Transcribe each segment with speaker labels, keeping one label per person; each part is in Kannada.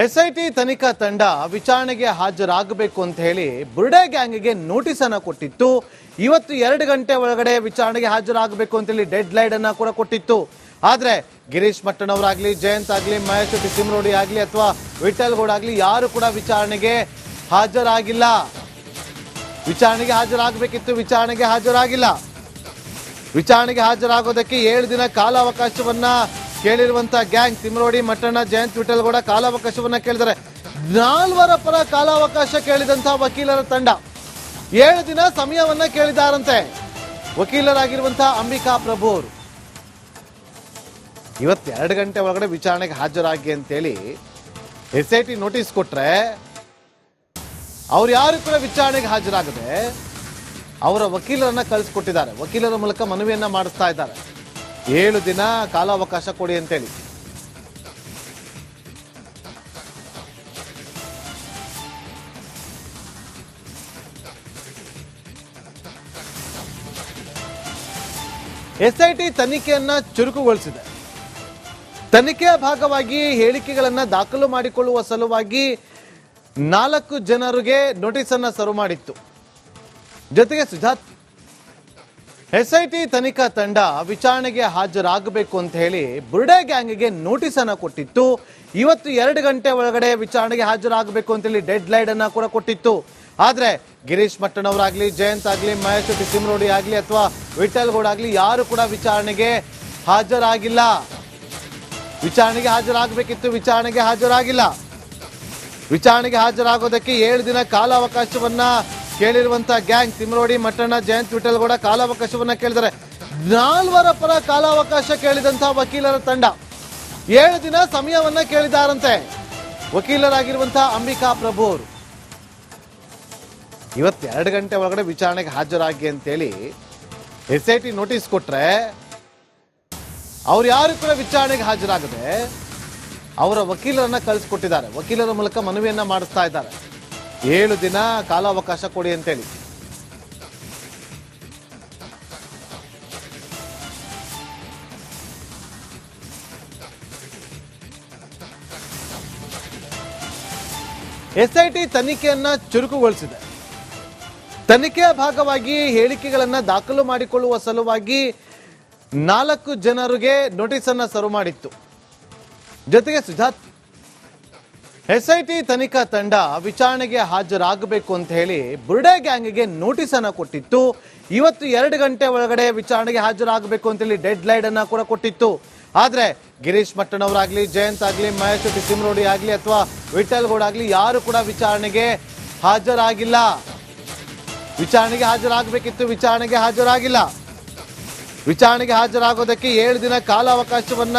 Speaker 1: ಎಸ್ಐಟಿ ತನಿಖಾ ತಂಡ ವಿಚಾರಣೆಗೆ ಹಾಜರಾಗಬೇಕು ಅಂತ ಹೇಳಿ ಬುರ್ಡೆ ಗ್ಯಾಂಗ್ಗೆ ನೋಟಿಸ್ ಅನ್ನ ಕೊಟ್ಟಿತ್ತು. ಇವತ್ತು ಎರಡು ಗಂಟೆ ಒಳಗಡೆ ವಿಚಾರಣೆಗೆ ಹಾಜರಾಗಬೇಕು ಅಂತ ಹೇಳಿ ಡೆಡ್ ಲೈನ್ ಅನ್ನ ಕೂಡ ಕೊಟ್ಟಿತ್ತು. ಆದ್ರೆ ಗಿರೀಶ್ ಮಟ್ಟಣ್ಣವರಾಗ್ಲಿ, ಜಯಂತ್ ಆಗ್ಲಿ, ಮಹೇಶ್ ಸಿಮ್ರೋಡಿ ಆಗ್ಲಿ ಅಥವಾ ವಿಠಲ್ ಗೌಡ ಆಗ್ಲಿ ಯಾರು ಕೂಡ ವಿಚಾರಣೆಗೆ ಹಾಜರಾಗಿಲ್ಲ. ವಿಚಾರಣೆಗೆ ಹಾಜರಾಗಬೇಕಿತ್ತು, ವಿಚಾರಣೆಗೆ ಹಾಜರಾಗಿಲ್ಲ. ವಿಚಾರಣೆಗೆ ಹಾಜರಾಗೋದಕ್ಕೆ ಏಳು ದಿನ ಕಾಲಾವಕಾಶವನ್ನ ಕೇಳಿರುವಂತ ಗ್ಯಾಂಗ್ ತಿಮ್ರೋಡಿ ಮಟ್ಟಣ್ಣ, ಜಯಂತ್ ವಿಠಲ್ಗೌಡ ಕಾಲಾವಕಾಶವನ್ನ ಕೇಳಿದರೆ ನಾಲ್ವರ ಪರ ಕಾಲಾವಕಾಶ ಕೇಳಿದಂತಹ ವಕೀಲರ ತಂಡ. ಏಳು ದಿನ ಸಮಯವನ್ನ ಕೇಳಿದಾರಂತೆ. ವಕೀಲರಾಗಿರುವಂತಹ ಅಂಬಿಕಾ ಪ್ರಭು ಅವರು. ಇವತ್ತು ಎರಡು ಗಂಟೆ ಒಳಗಡೆ ವಿಚಾರಣೆಗೆ ಹಾಜರಾಗಿ ಅಂತೇಳಿ ಎಸ್ ಐ ಟಿ ನೋಟಿಸ್ ಕೊಟ್ರೆ ಅವ್ರು ಯಾರು ಕೂಡ ವಿಚಾರಣೆಗೆ ಹಾಜರಾಗದೆ ಅವರ ವಕೀಲರನ್ನ ಕಳಿಸ್ಕೊಟ್ಟಿದ್ದಾರೆ. ವಕೀಲರ ಮೂಲಕ ಮನವಿಯನ್ನ ಮಾಡಿಸ್ತಾ ಇದ್ದಾರೆ. ಏಳು ದಿನ ಕಾಲಾವಕಾಶ ಕೊಡಿ ಅಂತೇಳಿ. ಎಸ್ಐಟಿ ತನಿಖೆಯನ್ನ ಚುರುಕುಗೊಳಿಸಿದೆ. ತನಿಖೆಯ ಭಾಗವಾಗಿ ಹೇಳಿಕೆಗಳನ್ನ ದಾಖಲು ಮಾಡಿಕೊಳ್ಳುವ ಸಲುವಾಗಿ ನಾಲ್ಕು ಜನರಿಗೆ ನೋಟಿಸ್ ಅನ್ನ ಸರ್ವ್ ಮಾಡಿತ್ತು. ಜೊತೆಗೆ ಸುಜಾತ್ ಎಸ್ಐಟಿ ತನಿಖಾ ತಂಡ ವಿಚಾರಣೆಗೆ ಹಾಜರಾಗಬೇಕು ಅಂತ ಹೇಳಿ ಬುರ್ಡೆ ಗ್ಯಾಂಗ್ಗೆ ನೋಟಿಸ್ ಅನ್ನ ಕೊಟ್ಟಿತ್ತು. ಇವತ್ತು ಎರಡು ಗಂಟೆ ಒಳಗಡೆ ವಿಚಾರಣೆಗೆ ಹಾಜರಾಗಬೇಕು ಅಂತ ಹೇಳಿ ಡೆಡ್ ಲೈನ್ ಅನ್ನ ಕೂಡ ಕೊಟ್ಟಿತ್ತು. ಆದ್ರೆ ಗಿರೀಶ್ ಮಟ್ಟಣ್ಣವರಾಗ್ಲಿ, ಜಯಂತ್ ಆಗ್ಲಿ, ಮಹೇಶ್ ಸಿಮ್ರೋಡಿ ಆಗ್ಲಿ ಅಥವಾ ವಿಠಲ್ ಗೌಡ ಆಗ್ಲಿ ಯಾರು ಕೂಡ ವಿಚಾರಣೆಗೆ ಹಾಜರಾಗಿಲ್ಲ. ವಿಚಾರಣೆಗೆ ಹಾಜರಾಗಬೇಕಿತ್ತು, ವಿಚಾರಣೆಗೆ ಹಾಜರಾಗಿಲ್ಲ. ವಿಚಾರಣೆಗೆ ಹಾಜರಾಗೋದಕ್ಕೆ ಏಳು ದಿನ ಕಾಲಾವಕಾಶವನ್ನ ಕೇಳಿರುವಂತ ಗ್ಯಾಂಗ್ ತಿಮ್ರೋಡಿ, ಮಟ್ಟಣ್ಣ, ಜಯಂತ್ ವಿಠಲ್ಗೌಡ ಕಾಲಾವಕಾಶವನ್ನ ಕೇಳಿದರೆ ನಾಲ್ವರ ಪರ ಕಾಲಾವಕಾಶ ಕೇಳಿದಂತಹ ವಕೀಲರ ತಂಡ. ಏಳು ದಿನ ಸಮಯವನ್ನ ಕೇಳಿದಾರಂತೆ. ವಕೀಲರಾಗಿರುವಂತಹ ಅಂಬಿಕಾ ಪ್ರಭು ಅವರು. ಇವತ್ತೆರಡು ಗಂಟೆ ಒಳಗಡೆ ವಿಚಾರಣೆಗೆ ಹಾಜರಾಗಿ ಅಂತೇಳಿ ಎಸ್ ಐ ಟಿ ನೋಟಿಸ್ ಕೊಟ್ರೆ ಅವ್ರು ಯಾರು ಕೂಡ ವಿಚಾರಣೆಗೆ ಹಾಜರಾಗದೆ ಅವರ ವಕೀಲರನ್ನ ಕಳಿಸ್ಕೊಟ್ಟಿದ್ದಾರೆ. ವಕೀಲರ ಮೂಲಕ ಮನವಿಯನ್ನ ಮಾಡಿಸ್ತಾ ಇದ್ದಾರೆ. ಏಳು ದಿನ ಕಾಲಾವಕಾಶ ಕೊಡಿ ಅಂತೇಳಿ. ಎಸ್ಐಟಿ ತನಿಖೆಯನ್ನ ಚುರುಕುಗೊಳಿಸಿದೆ. ತನಿಖೆಯ ಭಾಗವಾಗಿ ಹೇಳಿಕೆಗಳನ್ನ ದಾಖಲು ಮಾಡಿಕೊಳ್ಳುವ ಸಲುವಾಗಿ ನಾಲ್ಕು ಜನರಿಗೆ ನೋಟಿಸ್ ಅನ್ನ ಸರ್ವ್ ಮಾಡಿತ್ತು. ಜೊತೆಗೆ ಸುಜಾತ್ ಎಸ್ಐಟಿ ತನಿಖಾ ತಂಡ ವಿಚಾರಣೆಗೆ ಹಾಜರಾಗಬೇಕು ಅಂತ ಹೇಳಿ ಬುರ್ಡೆ ಗ್ಯಾಂಗ್ಗೆ ನೋಟಿಸ್ ಅನ್ನ ಕೊಟ್ಟಿತ್ತು. ಇವತ್ತು ಎರಡು ಗಂಟೆ ಒಳಗಡೆ ವಿಚಾರಣೆಗೆ ಹಾಜರಾಗಬೇಕು ಅಂತ ಹೇಳಿ ಡೆಡ್ ಲೈನ್ ಅನ್ನ ಕೂಡ ಕೊಟ್ಟಿತ್ತು. ಆದ್ರೆ ಗಿರೀಶ್ ಮಟ್ಟನವರಾಗ್ಲಿ ಜಯಂತ್ ಆಗ್ಲಿ, ಮಹೇಶ್ ಸಿಮ್ರೋಡಿ ಆಗ್ಲಿ ಅಥವಾ ವಿಠಲ್ ಗೌಡ ಆಗ್ಲಿ ಯಾರು ಕೂಡ ವಿಚಾರಣೆಗೆ ಹಾಜರಾಗಿಲ್ಲ. ವಿಚಾರಣೆಗೆ ಹಾಜರಾಗಬೇಕಿತ್ತು, ವಿಚಾರಣೆಗೆ ಹಾಜರಾಗಿಲ್ಲ. ವಿಚಾರಣೆಗೆ ಹಾಜರಾಗೋದಕ್ಕೆ ಏಳು ದಿನ ಕಾಲಾವಕಾಶವನ್ನ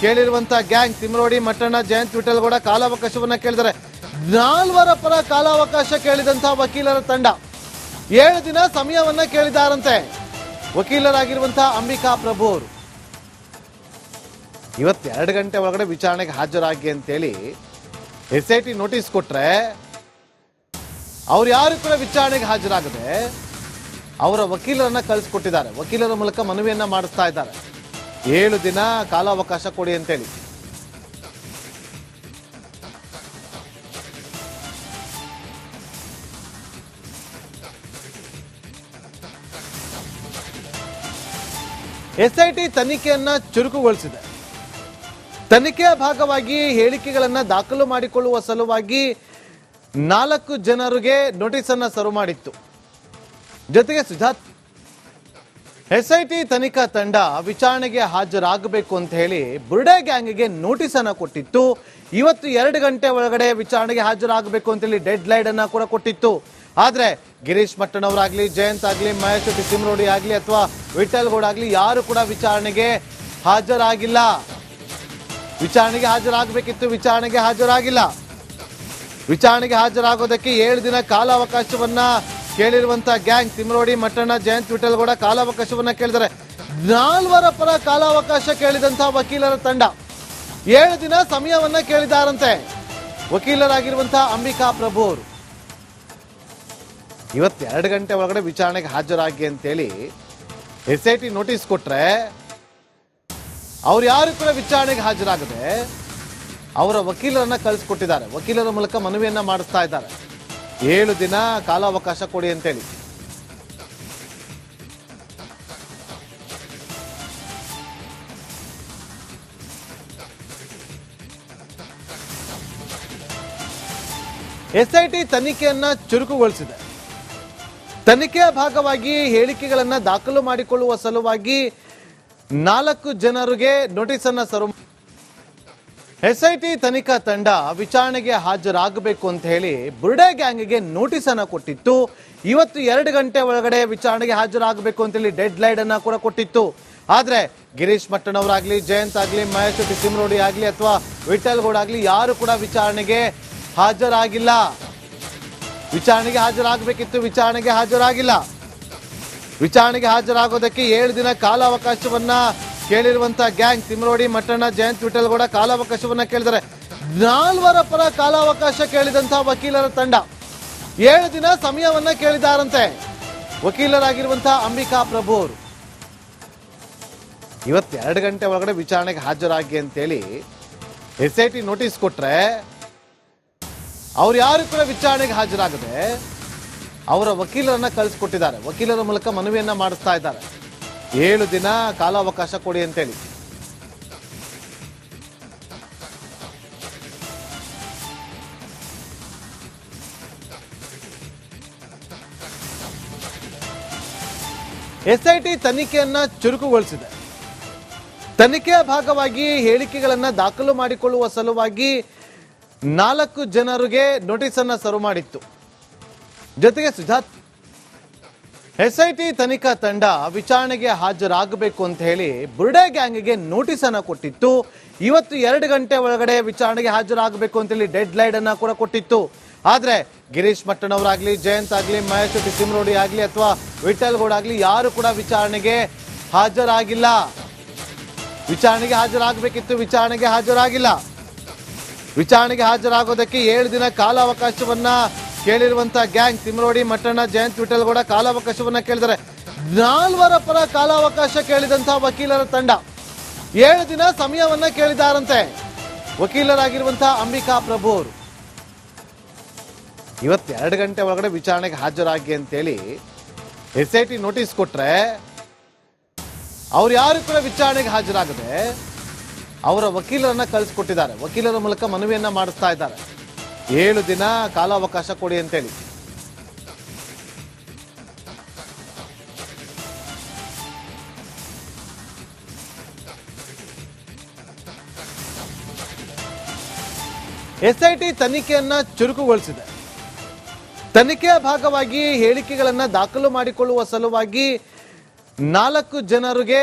Speaker 1: ಕೇಳಿರುವಂತ ಗ್ಯಾಂಗ್ ತಿಮ್ರೋಡಿ, ಮಟ್ಟಣ್ಣ, ಜಯಂತ್ ವಿಠಲ್ಗೌಡ ಕಾಲಾವಕಾಶವನ್ನ ಕೇಳಿದ್ದಾರೆ. ನಾಲ್ವರ ಪರ ಕಾಲಾವಕಾಶ ಕೇಳಿದಂತಹ ವಕೀಲರ ತಂಡ. ಏಳು ದಿನ ಸಮಯವನ್ನ ಕೇಳಿದಾರಂತೆ. ವಕೀಲರಾಗಿರುವಂತಹ ಅಂಬಿಕಾ ಪ್ರಭು ಅವರು. ಇವತ್ತು ಎರಡು ಗಂಟೆ ಒಳಗಡೆ ವಿಚಾರಣೆಗೆ ಹಾಜರಾಗಿ ಅಂತೇಳಿ ಎಸ್ ಐ ಟಿ ನೋಟಿಸ್ ಕೊಟ್ರೆ ಅವ್ರು ಯಾರು ಕೂಡ ವಿಚಾರಣೆಗೆ ಹಾಜರಾಗದೆ ಅವರ ವಕೀಲರನ್ನ ಕಳಿಸ್ಕೊಟ್ಟಿದ್ದಾರೆ. ವಕೀಲರ ಮೂಲಕ ಮನವಿಯನ್ನ ಮಾಡಿಸ್ತಾ ಇದ್ದಾರೆ. ಏಳು ದಿನ ಕಾಲಾವಕಾಶ ಕೊಡಿ ಅಂತೇಳಿ. ಎಸ್ಐಟಿ ತನಿಖೆಯನ್ನ ಚುರುಕುಗೊಳಿಸಿದೆ. ತನಿಖೆಯ ಭಾಗವಾಗಿ ಹೇಳಿಕೆಗಳನ್ನ ದಾಖಲು ಮಾಡಿಕೊಳ್ಳುವ ಸಲುವಾಗಿ ನಾಲ್ಕು ಜನರಿಗೆ ನೋಟಿಸ್ ಅನ್ನ ಸರ್ವ್ ಮಾಡಿತ್ತು. ಜೊತೆಗೆ ಸುಜಾತ್ ಎಸ್ಐಟಿ ತನಿಖಾ ತಂಡ ವಿಚಾರಣೆಗೆ ಹಾಜರಾಗಬೇಕು ಅಂತ ಹೇಳಿ ಬುರ್ಡೆ ಗ್ಯಾಂಗ್ಗೆ ನೋಟಿಸ್ ಅನ್ನ ಕೊಟ್ಟಿತ್ತು. ಇವತ್ತು ಎರಡು ಗಂಟೆ ಒಳಗಡೆ ವಿಚಾರಣೆಗೆ ಹಾಜರಾಗಬೇಕು ಅಂತ ಹೇಳಿ ಡೆಡ್ ಲೈನ್ ಅನ್ನ ಕೂಡ ಕೊಟ್ಟಿತ್ತು. ಆದ್ರೆ ಗಿರೀಶ್ ಮಟ್ಟಣ್ಣವರಾಗ್ಲಿ, ಜಯಂತ್ ಆಗ್ಲಿ, ಮಹೇಶ್ ಸಿಮ್ರೋಡಿ ಆಗ್ಲಿ ಅಥವಾ ವಿಠಲ್ ಆಗ್ಲಿ ಯಾರು ಕೂಡ ವಿಚಾರಣೆಗೆ ಹಾಜರಾಗಿಲ್ಲ. ವಿಚಾರಣೆಗೆ ಹಾಜರಾಗಬೇಕಿತ್ತು, ವಿಚಾರಣೆಗೆ ಹಾಜರಾಗಿಲ್ಲ. ವಿಚಾರಣೆಗೆ ಹಾಜರಾಗೋದಕ್ಕೆ ಏಳು ದಿನ ಕಾಲಾವಕಾಶವನ್ನ ಕೇಳಿರುವಂತ ಗ್ಯಾಂಗ್ ತಿಮ್ರೋಡಿ, ಮಟ್ಟಣ್ಣ, ಜಯಂತ್ ಕೂಡ ಕಾಲಾವಕಾಶವನ್ನ ಕೇಳಿದ್ದಾರೆ. ನಾಲ್ವರ ಪರ ಕಾಲಾವಕಾಶ ಕೇಳಿದಂತಹ ವಕೀಲರ ತಂಡ. ಏಳು ದಿನ ಸಮಯವನ್ನ ಕೇಳಿದಾರಂತೆ. ವಕೀಲರಾಗಿರುವಂತಹ ಅಂಬಿಕಾ ಪ್ರಭು ಅವರು. ಇವತ್ತು ಎರಡು ಗಂಟೆ ಒಳಗಡೆ ವಿಚಾರಣೆಗೆ ಹಾಜರಾಗಿ ಅಂತೇಳಿ ಎಸ್ ಐ ಟಿ ನೋಟಿಸ್ ಕೊಟ್ರೆ ಅವ್ರು ಯಾರು ಕೂಡ ವಿಚಾರಣೆಗೆ ಹಾಜರಾಗದೆ ಅವರ ವಕೀಲರನ್ನ ಕಳಿಸ್ಕೊಟ್ಟಿದ್ದಾರೆ. ವಕೀಲರ ಮೂಲಕ ಮನವಿಯನ್ನ ಮಾಡಿಸ್ತಾ ಇದ್ದಾರೆ. ಏಳು ದಿನ ಕಾಲಾವಕಾಶ ಕೊಡಿ ಅಂತೇಳಿ. ಎಸ್ಐಟಿ ತನಿಖೆಯನ್ನ ಚುರುಕುಗೊಳಿಸಿದೆ. ತನಿಖೆಯ ಭಾಗವಾಗಿ ಹೇಳಿಕೆಗಳನ್ನ ದಾಖಲು ಮಾಡಿಕೊಳ್ಳುವ ಸಲುವಾಗಿ ನಾಲ್ಕು ಜನರಿಗೆ ನೋಟಿಸ್ ಅನ್ನ ಸರ್ವ್ ಎಸ್ಐಟಿ ತನಿಖಾ ತಂಡ ವಿಚಾರಣೆಗೆ ಹಾಜರಾಗಬೇಕು ಅಂತ ಹೇಳಿ ಬುರ್ಡೆ ಗ್ಯಾಂಗ್ಗೆ ನೋಟಿಸ್ ಅನ್ನ ಕೊಟ್ಟಿತ್ತು. ಇವತ್ತು ಎರಡು ಗಂಟೆ ಒಳಗಡೆ ವಿಚಾರಣೆಗೆ ಹಾಜರಾಗಬೇಕು ಅಂತ ಹೇಳಿ ಡೆಡ್ ಲೈನ್ ಅನ್ನ ಕೂಡ ಕೊಟ್ಟಿತ್ತು. ಆದ್ರೆ ಗಿರೀಶ್ ಮಟ್ಟಣ್ಣವರಾಗ್ಲಿ, ಜಯಂತ್ ಆಗ್ಲಿ, ಮಹೇಶ್ ಸಿಮ್ರೋಡಿ ಆಗ್ಲಿ ಅಥವಾ ವಿಠಲ್ ಗೌಡ ಆಗ್ಲಿ ಯಾರು ಕೂಡ ವಿಚಾರಣೆಗೆ ಹಾಜರಾಗಿಲ್ಲ. ವಿಚಾರಣೆಗೆ ಹಾಜರಾಗಬೇಕಿತ್ತು, ವಿಚಾರಣೆಗೆ ಹಾಜರಾಗಿಲ್ಲ. ವಿಚಾರಣೆಗೆ ಹಾಜರಾಗೋದಕ್ಕೆ ಏಳು ದಿನ ಕಾಲಾವಕಾಶವನ್ನ ಕೇಳಿರುವಂತ ಗ್ಯಾಂಗ್ ತಿಮ್ರೋಡಿ ಮಟ್ಟಣ್ಣ, ಜಯಂತ್ ವಿಠಲ್ಗೌಡ ಕಾಲಾವಕಾಶವನ್ನ ಕೇಳಿದರೆ ನಾಲ್ವರ ಪರ ಕಾಲಾವಕಾಶ ಕೇಳಿದಂತಹ ವಕೀಲರ ತಂಡ. ಏಳು ದಿನ ಸಮಯವನ್ನ ಕೇಳಿದಾರಂತೆ. ವಕೀಲರಾಗಿರುವಂತಹ ಅಂಬಿಕಾ ಪ್ರಭು ಅವರು. ಇವತ್ತು ಎರಡು ಗಂಟೆ ಒಳಗಡೆ ವಿಚಾರಣೆಗೆ ಹಾಜರಾಗಿ ಅಂತೇಳಿ ಎಸ್ ಐ ಟಿ ನೋಟಿಸ್ ಕೊಟ್ರೆ ಅವ್ರು ಯಾರು ಕೂಡ ವಿಚಾರಣೆಗೆ ಹಾಜರಾಗದೆ ಅವರ ವಕೀಲರನ್ನ ಕಳಿಸ್ಕೊಟ್ಟಿದ್ದಾರೆ. ವಕೀಲರ ಮೂಲಕ ಮನವಿಯನ್ನ ಮಾಡಿಸ್ತಾ ಇದ್ದಾರೆ. ಏಳು ದಿನ ಕಾಲಾವಕಾಶ ಕೊಡಿ ಅಂತೇಳಿ. ಎಸ್ಐಟಿ ತನಿಖೆಯನ್ನ ಚುರುಕುಗೊಳಿಸಿದೆ. ತನಿಖೆಯ ಭಾಗವಾಗಿ ಹೇಳಿಕೆಗಳನ್ನ ದಾಖಲು ಮಾಡಿಕೊಳ್ಳುವ ಸಲುವಾಗಿ ನಾಲ್ಕು ಜನರಿಗೆ ನೋಟಿಸ್ ಅನ್ನ ಸರ್ವ್ ಮಾಡಿತ್ತು. ಜೊತೆಗೆ ಸುಜಾತ್ ಎಸ್ಐಟಿ ತನಿಖಾ ತಂಡ ವಿಚಾರಣೆಗೆ ಹಾಜರಾಗಬೇಕು ಅಂತ ಹೇಳಿ ಬುರ್ಡೆ ಗ್ಯಾಂಗ್ಗೆ ನೋಟಿಸ್ ಅನ್ನ ಕೊಟ್ಟಿತ್ತು. ಇವತ್ತು ಎರಡು ಗಂಟೆ ಒಳಗಡೆ ವಿಚಾರಣೆಗೆ ಹಾಜರಾಗಬೇಕು ಅಂತ ಹೇಳಿ ಡೆಡ್ ಲೈನ್ ಅನ್ನ ಕೂಡ ಕೊಟ್ಟಿತ್ತು. ಆದ್ರೆ ಗಿರೀಶ್ ಮಟ್ಟಣ್ಣವರಾಗ್ಲಿ, ಜಯಂತ್ ಆಗ್ಲಿ, ಮಹೇಶ್ ಸಿಮ್ರೋಡಿ ಆಗ್ಲಿ ಅಥವಾ ವಿಠಲ್ ಗೌಡ ಆಗ್ಲಿ ಯಾರು ಕೂಡ ವಿಚಾರಣೆಗೆ ಹಾಜರಾಗಿಲ್ಲ. ವಿಚಾರಣೆಗೆ ಹಾಜರಾಗಬೇಕಿತ್ತು, ವಿಚಾರಣೆಗೆ ಹಾಜರಾಗಿಲ್ಲ. ವಿಚಾರಣೆಗೆ ಹಾಜರಾಗೋದಕ್ಕೆ ಏಳು ದಿನ ಕಾಲಾವಕಾಶವನ್ನ ಕೇಳಿರುವಂತ ಗ್ಯಾಂಗ್ ತಿಮ್ರೋಡಿ, ಮಟ್ಟಣ್ಣ, ಜಯಂತ್ ವಿಠಲ್ಗೌಡ ಕಾಲಾವಕಾಶವನ್ನ ಕೇಳಿದರೆ ನಾಲ್ವರ ಪರ ಕಾಲಾವಕಾಶ ಕೇಳಿದಂತಹ ವಕೀಲರ ತಂಡ. ಏಳು ದಿನ ಸಮಯವನ್ನ ಕೇಳಿದಾರಂತೆ. ವಕೀಲರಾಗಿರುವಂತಹ ಅಂಬಿಕಾ ಪ್ರಭು ಅವರು. ಇವತ್ತೆರಡು ಗಂಟೆ ಒಳಗಡೆ ವಿಚಾರಣೆಗೆ ಹಾಜರಾಗಿ ಅಂತೇಳಿ ಎಸ್ ಐ ಟಿ ನೋಟಿಸ್ ಕೊಟ್ರೆ ಅವ್ರು ಯಾರು ಕೂಡ ವಿಚಾರಣೆಗೆ ಹಾಜರಾಗದೆ ಅವರ ವಕೀಲರನ್ನ ಕಳಿಸ್ಕೊಟ್ಟಿದ್ದಾರೆ. ವಕೀಲರ ಮೂಲಕ ಮನವಿಯನ್ನ ಮಾಡಿಸ್ತಾ ಇದ್ದಾರೆ. ಏಳು ದಿನ ಕಾಲಾವಕಾಶ ಕೊಡಿ ಅಂತೇಳಿ. ಎಸ್ಐಟಿ ತನಿಖೆಯನ್ನ ಚುರುಕುಗೊಳಿಸಿದೆ. ತನಿಖೆಯ ಭಾಗವಾಗಿ ಹೇಳಿಕೆಗಳನ್ನ ದಾಖಲು ಮಾಡಿಕೊಳ್ಳುವ ಸಲುವಾಗಿ ನಾಲ್ಕು ಜನರಿಗೆ